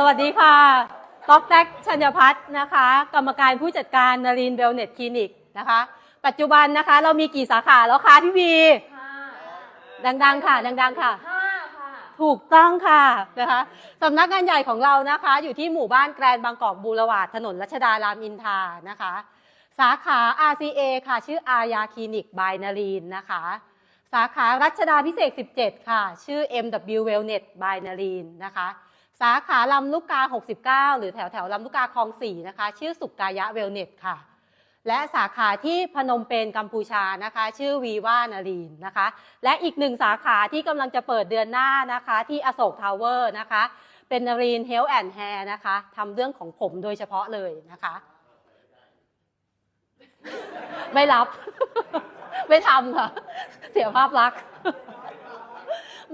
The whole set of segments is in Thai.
สวัสดีค่ะต๊อกแท็กชัญญพัฒน์นะคะ กรรมการผู้จัดการนารินเวลเนตคลินิกนะคะ ปัจจุบันนะคะ เรามีกี่สาขาแล้วคะพี่บีดังๆค่ะ ดังๆค่ะห้าค่ะ ถูกต้องค่ะนะคะสำนักงานใหญ่ของเรานะคะ อยู่ที่หมู่บ้านแกรนด์บางกอกบูรวาดถนนรัชดารามอินทรานะคะ สาขา RCA ค่ะ ชื่ออายาคลินิกบายนารีนนะคะ สาขารัชดาพิเศษ 17 ค่ะ ชื่อ MW Wellness by นารีนนะคะ สาขาลำลูกกา 69 หรือแถวแถวลำลูกกาคลอง4นะคะ ชื่อสุกกายะเวลเนสค่ะ และสาขาที่พนมเปญกัมพูชานะคะ ชื่อวีว่านารีนนะคะ และอีกหนึ่งสาขาที่กำลังจะเปิดเดือนหน้านะคะ ที่อโศกทาวเวอร์นะคะ เป็นนารีนเฮลแอนด์แฮร์นะคะทำเรื่องของผมโดยเฉพาะเลยนะคะ ไม่รับ ไม่ทำค่ะ เสียภาพลักษณ์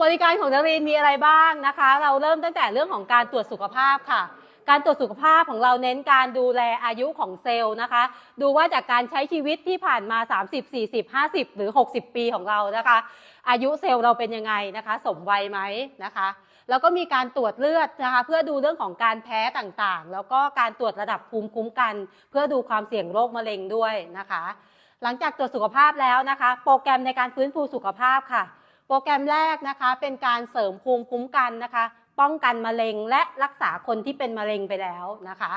บริการของนรีนมีอะไรบ้างนะคะ เราเริ่มตั้งแต่เรื่องของการตรวจสุขภาพค่ะ การตรวจสุขภาพของเราเน้นการดูแลอายุของเซลล์นะคะ ดูว่าจากการใช้ชีวิตที่ผ่านมา 30 40 50 หรือ 60 ปีของเรานะคะ อายุเซลล์เราเป็นยังไงนะคะ สมวัยไหมนะคะแล้วก็มีการตรวจเลือดนะคะเพื่อดูเรื่องของการแพ้ต่างๆ แล้วก็การตรวจระดับภูมิคุ้มกัน เพื่อดูความเสี่ยงโรคมะเร็งด้วยนะคะ หลังจากตรวจสุขภาพแล้วนะคะ โปรแกรมในการฟื้นฟูสุขภาพค่ะ โปรแกรมแรกนะคะ เป็นการเสริมภูมิคุ้มกันนะคะ ป้องกันมะเร็งและรักษาคนที่เป็นมะเร็งไปแล้วนะคะ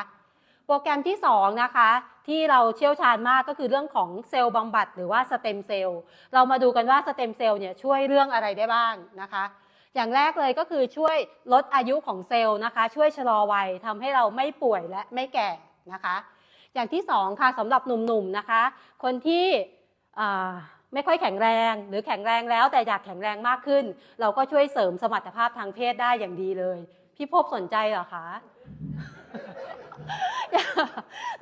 โปรแกรมที่2นะคะที่เราเชี่ยวชาญมากก็คือเรื่องของเซลล์บำบัดหรือว่าสเต็มเซลล์เรามาดูกันว่าสเต็มเซลล์เนี่ยช่วยเรื่องอะไรได้บ้างนะคะอย่างแรกเลยก็คือช่วยลดอายุของเซลล์นะคะ ช่วยชะลอวัยทำให้เราไม่ป่วยและไม่แก่นะคะ อย่างที่สองค่ะสำหรับหนุ่มๆนะคะ คนที่ ไม่ค่อยแข็งแรง หรือแข็งแรงแล้วแต่อยากแข็งแรงมากขึ้น เราก็ช่วยเสริมสมรรถภาพทางเพศได้อย่างดีเลย พี่พบสนใจเหรอคะ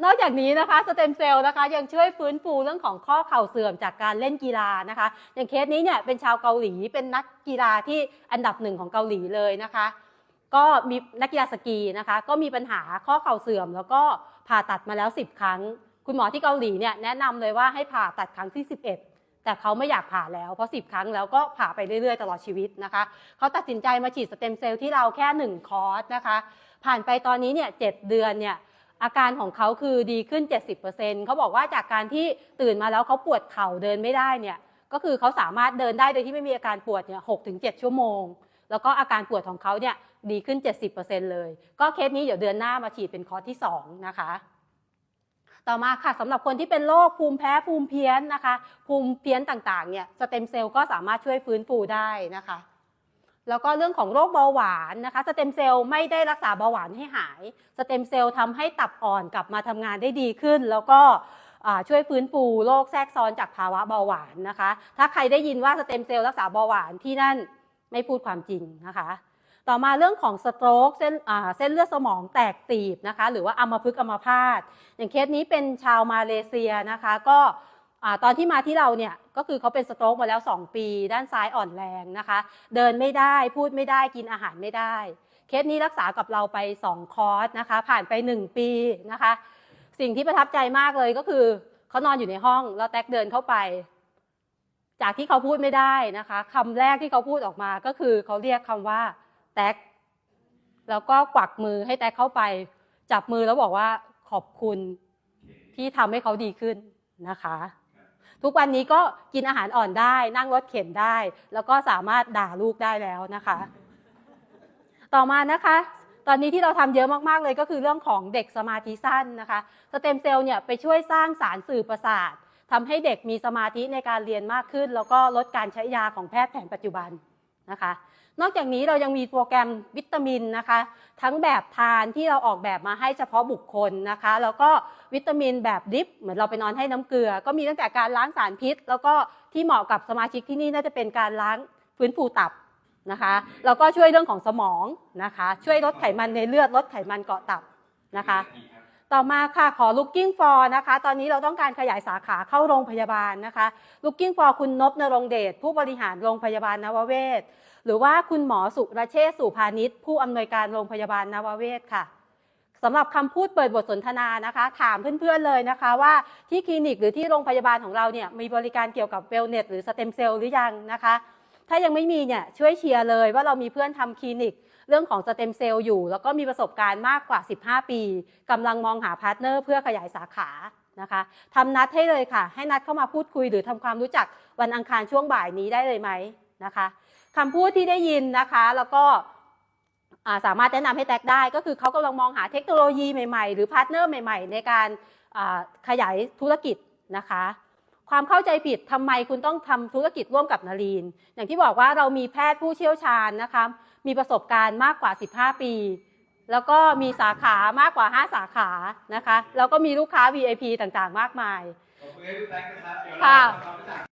นอกจากนี้นะคะสเต็มเซลล์นะคะยังช่วยฟื้นฟูเรื่องของข้อเข่าเสื่อมจากการเล่นกีฬานะคะ อย่างเคสนี้เนี่ยเป็นชาวเกาหลีเป็นนักกีฬาที่อันดับหนึ่งของเกาหลีเลยนะคะ ก็มีนักกีฬาสกีนะคะ ก็มีปัญหาข้อเข่าเสื่อม แล้วก็ผ่าตัดมาแล้ว 10 ครั้ง คุณหมอที่เกาหลีเนี่ยแนะนำเลยว่าให้ผ่าตัดครั้งที่ 11 แต่เขาไม่อยากผ่าแล้วเพราะ 10 ครั้งแล้วก็ผ่าไปเรื่อยๆ ตลอดชีวิตนะคะเขาตัดสินใจมาฉีดสเต็มเซลล์ที่เราแค่ 1 คอร์สนะคะ ผ่านไปตอนนี้เนี่ยเเดือนเนี่ยอาการของเขาคือดีขึ้น 70%เขาบอกว่าจากการที่ตื่นมาแล้วเขาปวดเข่าเดินไม่ได้เนี่ยก็คือเขาสามารถเดินได้โดยที่ไม่มีอาการปวดเนี่ยหถึงเชั่วโมง แล้วก็อาการปวดของเขาเนี่ยดีขึ้น 70%เลย ก็เคสนี้เดี๋ยวเดือนหน้ามาฉีดเป็นคอร์สที่2นะคะ ต่อมาค่ะสำหรับคนที่เป็นโรคภูมิแพ้ภูมิเพี้ยนนะคะ ภูมิเพี้ยนต่างๆเนี่ยสเต็มเซลล์ก็สามารถช่วยฟื้นฟูได้นะคะแล้วก็เรื่องของโรคเบาหวานนะคะสเต็มเซลล์ไม่ได้รักษาเบาหวานให้หายสเต็มเซลล์ทำให้ตับอ่อนกลับมาทำงานได้ดีขึ้น แล้วก็ช่วยฟื้นฟูโรคแทรกซ้อนจากภาวะเบาหวานนะคะ ถ้าใครได้ยินว่าสเต็มเซลล์รักษาเบาหวานที่นั่นไม่พูดความจริงนะคะ ต่อมาเรื่องของสโตรกเส้นอ่าเส้นเลือดสมองแตกตีบนะคะหรือว่าอัมพฤกษ์อัมพาตอย่างเคสนี้เป็นชาวมาเลเซียนะคะก็ตอนที่มาที่เราเนี่ยก็คือเขาเป็นสโตรกมาแล้ว 2 ปี ด้านซ้ายอ่อนแรงนะคะ เดินไม่ได้พูดไม่ได้กินอาหารไม่ได้ เคสนี้รักษากับเราไป 2 คอร์สนะคะ ผ่านไป 1 ปีนะคะ สิ่งที่ประทับใจมากเลยก็คือเขานอนอยู่ในห้องแล้วแท็กเดินเข้าไป จากที่เขาพูดไม่ได้นะคะคำแรกที่เขาพูดออกมาก็คือเขาเรียกคำว่า แท็กแล้วก็กวักมือให้แท็กเข้าไป จับมือแล้วบอกว่าขอบคุณที่ทำให้เขาดีขึ้นนะคะ ทุกวันนี้ก็กินอาหารอ่อนได้ นั่งรถเข็นได้ แล้วก็สามารถด่าลูกได้แล้วนะคะ ต่อมานะคะ ตอนนี้ที่เราทำเยอะมากๆเลยก็คือเรื่องของเด็กสมาธิสั้นนะคะสเต็มเซลล์เนี่ยไปช่วยสร้างสารสื่อประสาททำให้เด็กมีสมาธิในการเรียนมากขึ้น แล้วก็ลดการใช้ยาของแพทย์แผนปัจจุบัน นะคะ นอกจากนี้เรายังมีโปรแกรมวิตามินนะคะ ทั้งแบบทานที่เราออกแบบมาให้เฉพาะบุคคลนะคะ แล้วก็วิตามินแบบดริปเหมือนเราไปนอนให้น้ำเกลือ ก็มีตั้งแต่การล้างสารพิษ แล้วก็ที่เหมาะกับสมาชิกที่นี่น่าจะเป็นการล้างฟื้นฟูตับนะคะแล้วก็ช่วยเรื่องของสมองนะคะ ช่วยลดไขมันในเลือดลดไขมันเกาะตับนะคะ ต่อมาค่ะขอ looking for นะคะ ตอนนี้เราต้องการขยายสาขาเข้าโรงพยาบาลนะคะ looking for คุณนพนรงเดชผู้บริหารโรงพยาบาลนวเวศ หรือว่าคุณหมอสุรเชษสุภานิชผู้อำนวยการโรงพยาบาลนวเวศค่ะสำหรับคำพูดเปิดบทสนทนานะคะ ถามเพื่อนๆเลยนะคะว่าที่คลินิกหรือที่โรงพยาบาลของเราเนี่ยมีบริการเกี่ยวกับเวลเนสหรือสเต็มเซลล์หรือยังนะคะ ถ้ายังไม่มีเนี่ยช่วยเชียร์เลยว่าเรามีเพื่อนทำคลินิก เรื่องของสเต็มเซลล์อยู่ แล้วก็มีประสบการณ์มากกว่า 15 ปีกำลังมองหาพาร์ทเนอร์เพื่อขยายสาขานะคะทำนัดให้เลยค่ะ ให้นัดเข้ามาพูดคุยหรือทำความรู้จักวันอังคารช่วงบ่ายนี้ได้เลยไหมนะคะคำพูดที่ได้ยินนะคะแล้วก็สามารถแนะนำให้แตกได้ ก็คือเขากำลังมองหาเทคโนโลยีใหม่ๆ หรือพาร์ทเนอร์ใหม่ๆ ในการขยายธุรกิจนะคะ ความเข้าใจผิดทำไมคุณต้องทำธุรกิจร่วมกับนารีน อย่างที่บอกว่าเรามีแพทย์ผู้เชี่ยวชาญนะคะ มีประสบการณ์มากกว่า 15 ปี แล้วก็มีสาขามากกว่า 5 สาขานะคะ แล้วก็มีลูกค้า VIP ต่างๆ มากมายขอบคุณให้พี่แท็กนะ